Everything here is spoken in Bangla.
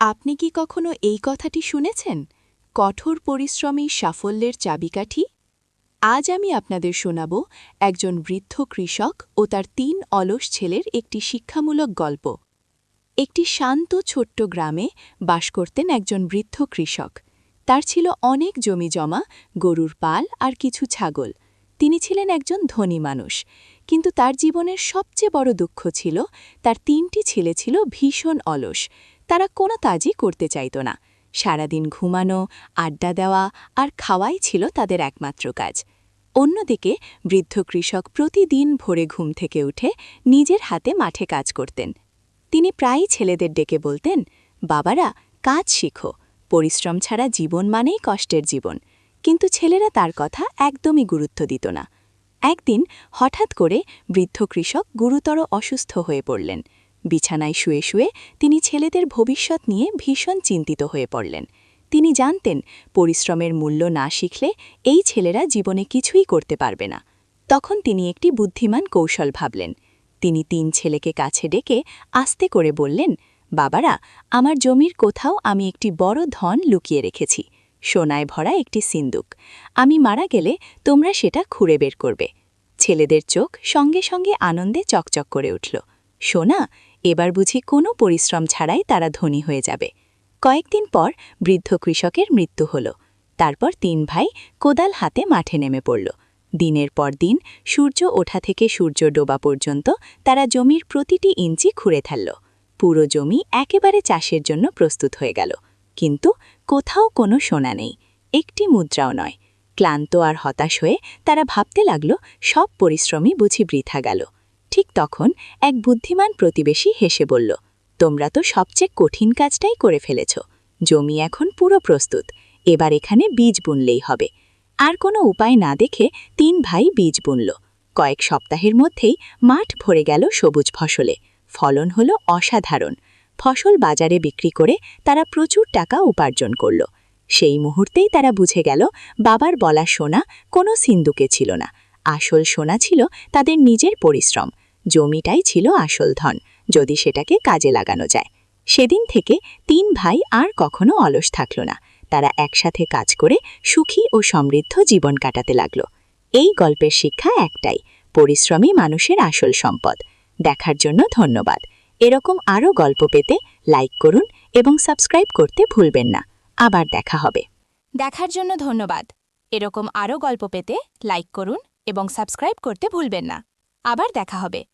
আপনি কি কখনো এই কথাটি শুনেছেন? কঠোর পরিশ্রমী সাফল্যের চাবিকাঠি? আজ আমি আপনাদের শোনাব একজন বৃদ্ধ কৃষক ও তার তিন অলস ছেলের একটি শিক্ষামূলক গল্প। একটি শান্ত ছোট্ট গ্রামে বাস করতেন একজন বৃদ্ধ কৃষক। তার ছিল অনেক জমি জমা, গরুর পাল আর কিছু ছাগল। তিনি ছিলেন একজন ধনী মানুষ। কিন্তু তার জীবনের সবচেয়ে বড় দুঃখ ছিল, তার তিনটি ছেলে ছিল ভীষণ অলস। তারা কোনো কাজই করতে চাইত না। সারাদিন ঘুমানো, আড্ডা দেওয়া আর খাওয়াই ছিল তাদের একমাত্র কাজ। অন্যদিকে বৃদ্ধ কৃষক প্রতিদিন ভোরে ঘুম থেকে উঠে নিজের হাতে মাঠে কাজ করতেন। তিনি প্রায়ই ছেলেদের ডেকে বলতেন, বাবারা, কাজ শিখো। পরিশ্রম ছাড়া জীবন মানেই কষ্টের জীবন। কিন্তু ছেলেরা তার কথা একদমই গুরুত্ব দিত না। একদিন হঠাৎ করে বৃদ্ধ কৃষক গুরুতর অসুস্থ হয়ে পড়লেন। বিছানায় শুয়ে শুয়ে তিনি ছেলেদের ভবিষ্যৎ নিয়ে ভীষণ চিন্তিত হয়ে পড়লেন। তিনি জানতেন, পরিশ্রমের মূল্য না শিখলে এই ছেলেরা জীবনে কিছুই করতে পারবে না। তখন তিনি একটি বুদ্ধিমান কৌশল ভাবলেন। তিনি তিন ছেলেকে কাছে ডেকে আস্তে করে বললেন, বাবারা, আমার জমির কোথাও আমি একটি বড় ধন লুকিয়ে রেখেছি। সোনায় ভরা একটি সিন্দুক। আমি মারা গেলে তোমরা সেটা খুঁড়ে বের করবে। ছেলেদের চোখ সঙ্গে সঙ্গে আনন্দে চকচক করে উঠল। সোনা, এবার বুঝি কোনো পরিশ্রম ছাড়াই তারা ধনী হয়ে যাবে। কয়েকদিন পর বৃদ্ধ কৃষকের মৃত্যু হল। তারপর তিন ভাই কোদাল হাতে মাঠে নেমে পড়ল। দিনের পর দিন সূর্য ওঠা থেকে সূর্য ডোবা পর্যন্ত তারা জমির প্রতিটি ইঞ্চি খুঁড়ে ফেলল। পুরো জমি একেবারে চাষের জন্য প্রস্তুত হয়ে গেল। কিন্তু কোথাও কোনো সোনা নেই, একটি মুদ্রাও নয়। ক্লান্ত আর হতাশ হয়ে তারা ভাবতে লাগল, সব পরিশ্রমই বুঝি বৃথা গেল। ঠিক তখন এক বুদ্ধিমান প্রতিবেশী হেসে বলল, তোমরা তো সবচেয়ে কঠিন কাজটাই করে ফেলেছ। জমি এখন পুরো প্রস্তুত। এবার এখানে বীজ বুনলেই হবে। আর কোনো উপায় না দেখে তিন ভাই বীজ বুনল। কয়েক সপ্তাহের মধ্যেই মাঠ ভরে গেল সবুজ ফসলে। ফলন হলো অসাধারণ। ফসল বাজারে বিক্রি করে তারা প্রচুর টাকা উপার্জন করল। সেই মুহূর্তেই তারা বুঝে গেল, বাবার বলা সোনা কোনো সিন্দুকে ছিল না। আসল সোনা ছিল তাদের নিজের পরিশ্রম, জমিটাই ছিল আসল ধন, যদি সেটাকে কাজে লাগানো যায়। সেদিন থেকে তিন ভাই আর কখনো অলস থাকল না, তারা একসাথে কাজ করে সুখী ও সমৃদ্ধ জীবন কাটাতে লাগল। এই গল্পের শিক্ষা একটাই পরিশ্রমী মানুষের আসল সম্পদ। দেখার জন্য ধন্যবাদ। এরকম আরও গল্প পেতে লাইক করুন এবং সাবস্ক্রাইব করতে ভুলবেন না। আবার দেখা হবে। দেখার জন্য ধন্যবাদ। এরকম আরও গল্প পেতে লাইক করুন এবং সাবস্ক্রাইব করতে ভুলবেন না। আবার দেখা হবে।